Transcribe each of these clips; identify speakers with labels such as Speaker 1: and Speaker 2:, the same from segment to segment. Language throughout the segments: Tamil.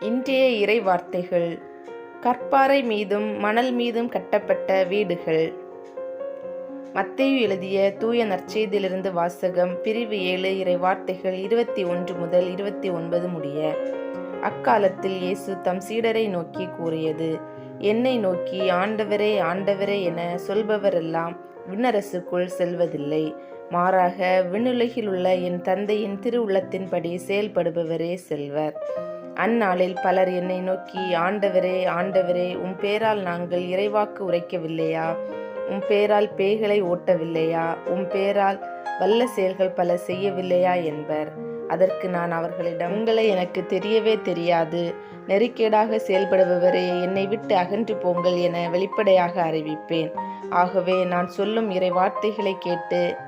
Speaker 1: இன்றைய இறை வார்த்தைகள் கற்பாறை மீதும் மணல் மீதும் கட்டப்பட்ட வீடுகள். மத்தேயு எழுதிய தூய நற்செய்தியிலிருந்து வாசகம் பிரிவு ஏழு இறை வார்த்தைகள் இருபத்தி ஒன்று முதல் இருபத்தி ஒன்பது முடிய. அக்காலத்தில் இயேசு தம் சீடரை நோக்கி கூறியது என்னை நோக்கி ஆண்டவரே ஆண்டவரே என சொல்பவரெல்லாம் விண்ணரசுக்குள் செல்வதில்லை. மாறாக விண்ணுலகில் உள்ள என் தந்தையின் திருவுள்ளத்தின்படி செயல்படுபவரே செல்வர். அந்நாளில் பலர் என்னை நோக்கி ஆண்டவரே ஆண்டவரே உம் பேரால் நாங்கள் இறைவாக்கு உரைக்கவில்லையா? உம் பேரால் பேய்களை ஓட்டவில்லையா? உம் பேரால் வல்ல செயல்கள் பல செய்யவில்லையா? என்பர். அதற்கு நான் அவர்களிடம் உங்களை எனக்கு தெரியவே தெரியாது. நெறிக்கேடாக செயல்படுபவரே என்னை விட்டு அகன்று போங்கள் என வெளிப்படையாக அறிவிப்பேன். ஆகவே நான் சொல்லும் இறை வார்த்தைகளை கேட்டு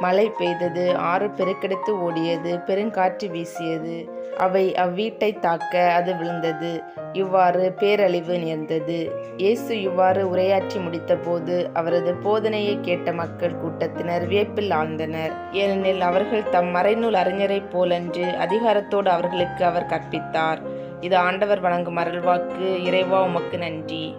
Speaker 1: மழை பெய்தது ஆறு பெருக்கெடுத்து ஓடியது பெருங்காற்று வீசியது. அவை அவ்வீட்டை தாக்க அது விழுந்தது. இவ்வாறு பேரழிவு நேர்ந்தது. இயேசு இவ்வாறு உரையாற்றி முடித்தபோது அவரது போதனையை கேட்ட மக்கள் கூட்டத்தினர் வியப்பில் ஆழ்ந்தனர். ஏனெனில் அவர்கள் தம் மறைநூல் அறிஞரைப் போலன்று அதிகாரத்தோடு அவர்களுக்கு அவர் கற்பித்தார். இது ஆண்டவர் வழங்கும் அருள்வாக்கு. இறைவா உமக்கு நன்றி.